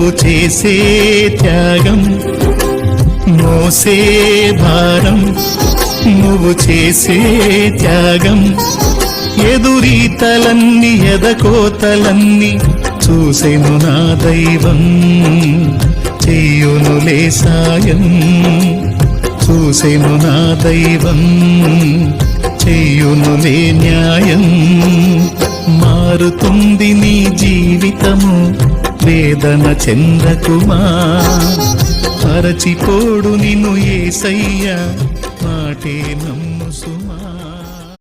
నువ్వు చేసే త్యాగం మోసే భారం. నువ్వు చేసే త్యాగం ఎదురీతలన్నీ ఎదకోతలన్నీ చూసెను నా దైవం. చెయ్యునులే సాయం చూసెను నా దైవం. చెయ్యునులే న్యాయం మారుతుంది నీ జీవితము. వేదన చంద్రకుమా మరచిపోడు నిన్ను ఏసయ్య మాటే నమ్ము సుమా